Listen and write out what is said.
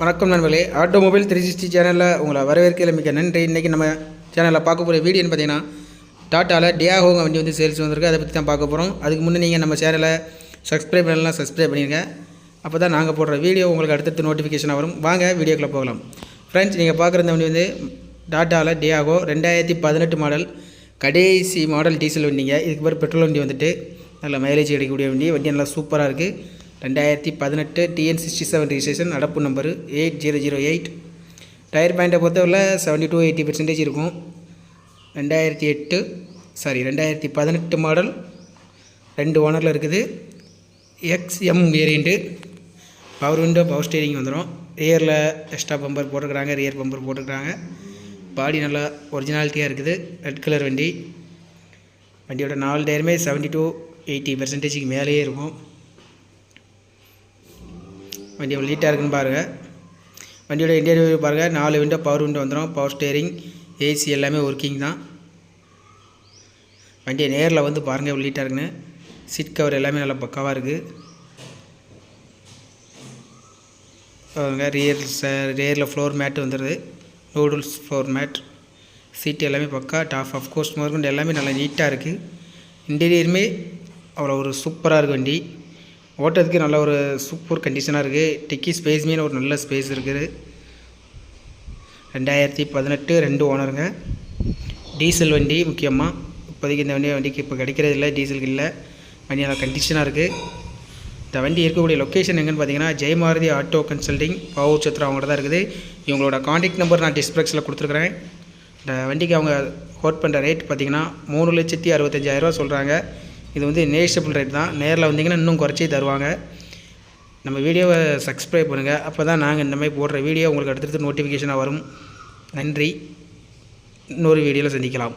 வணக்கம் நண்பர்களே automobile three sixty சேனலில் உங்களை வரவேற்கையில் மிக்க நன்றி. இன்றைக்கி நம்ம சேனலில் பார்க்க போகிற வீடியோன்னு பார்த்தீங்கன்னா டாட்டாவில் டியாகோங்க வண்டி வந்து சேல்ஸ் வந்திருக்கு. அதை பற்றி தான் பார்க்க போகிறோம் அதுக்கு முன்னே நீங்கள் நம்ம சேனலை சப்ஸ்கிரைப் பண்ணலாம் சப்ஸ்கிரைப் பண்ணிடுங்க அப்போ தான் நாங்கள் போடுற வீடியோ உங்களுக்கு அடுத்தடுத்து நோட்டிஃபிகேஷனாக வரும். வாங்க வீடியோக்குள்ளே போகலாம். ஃப்ரெண்ட்ஸ் நீங்கள் பார்க்குற இந்த வண்டி வந்து டாட்டாவில் டியாகோ ரெண்டாயிரத்தி பதினெட்டு மாடல் கடைசி மாடல் டீசல் வண்டிங்க. இதுக்கு பேர் பெட்ரோல் வண்டி வந்துட்டு. நல்ல மைலேஜ் கிடைக்கக்கூடிய வண்டி. வண்டி நல்லா சூப்பராக இருக்குது ரெண்டாயிரத்தி பதினெட்டு டிஎன் சிக்ஸ்டி செவன் ரிஜிஸ்ட்ரேஷன் நடப்பு number eight zero zero eight tyre பாயிண்ட்டை பொறுத்தவரை செவன்ட்டி டூ எயிட்டி பெர்சன்டேஜ் இருக்கும். ரெண்டாயிரத்தி எட்டு சாரி ரெண்டாயிரத்தி பதினெட்டு மாடல் ரெண்டு ஓனரில் இருக்குது. XM variant power window power steering வந்துடும் ரியரில் எக்ஸ்ட்ரா பம்பர் போட்டிருக்கிறாங்க ரியர் பம்பர் போட்டிருக்கிறாங்க. பாடி நல்லா ஒரிஜினாலிட்டியாக இருக்குது. ரெட் கலர் வண்டி. வண்டியோட நாலு டயருமே செவன்ட்டி டூ எயிட்டி பர்சன்டேஜுக்கு மேலேயே இருக்கும். வண்டி எவ்வளோ நீட்டாக இருக்குன்னு பாருங்கள் வண்டியோட இன்டீரியர் பாருங்கள் நாலு விண்டோ பவர் விண்டோ வந்துடும் பவர் ஸ்டேரிங் ஏசி எல்லாமே ஒர்க்கிங் தான். வண்டியை நேரில் வந்து பாருங்கள் எவ்வளோ நீட்டாக இருக்குன்னு. சீட் கவர் எல்லாமே நல்லா பக்காவாக இருக்குது பாருங்க ரியர் ரியரில் ஃப்ளோர் மேட் வந்துடுது நூடுல்ஸ் ஃப்ளோர் மேட் சீட் எல்லாமே பக்கா டாப் ஆஃப் கோர்ஸ் முதற்கொண்டு எல்லாமே நல்லா நீட்டாக இருக்குது இன்டீரியருமே அவ்வளோ ஒரு சூப்பராக இருக்குது வண்டி. ஓட்டுறதுக்கு நல்ல ஒரு சூப்பர் கண்டிஷனாக இருக்குது டிக்கி ஸ்பேஸுமே ஒரு நல்ல ஸ்பேஸ் இருக்குது. ரெண்டாயிரத்தி பதினெட்டு ரெண்டு ஓனருங்க டீசல் வண்டி முக்கியமாக இப்போதைக்கு இந்த வண்டி வண்டிக்கு இப்போ கிடைக்கிறது இல்லை டீசலுக்கு இல்லை. வண்டி நல்லா கண்டிஷனாக இருக்குது இந்த வண்டி இருக்கக்கூடிய லொக்கேஷன் எங்கன்னு பார்த்தீங்கன்னா ஜெயமாரதி ஆட்டோ கன்சல்டிங் பாவூர் சத்திரம் அவங்கள்ட்ட தான் இருக்குது. இவங்களோட காண்டாக்ட் நம்பர் நான் டிஸ்பிளக்ஸில் கொடுத்துருக்குறேன். இந்த வண்டிக்கு அவங்க ஹோட் பண்ணுற ரேட் பார்த்தீங்கன்னா மூணு லட்சத்தி அறுபத்தஞ்சாயிரரூவா சொல்கிறாங்க இது வந்து நேஷபிள் ரேட் தான். நேரில் வந்தீங்கன்னா இன்னும் குறைச்சி தருவாங்க. நம்ம வீடியோவை சப்ஸ்கிரைப் பண்ணுங்கள் அப்போ தான் நாங்கள் இந்த மாதிரி போடுற வீடியோ உங்களுக்கு அடுத்தடுத்து நோட்டிஃபிகேஷனாக வரும். நன்றி. இன்னொரு வீடியோவில் சந்திக்கலாம்.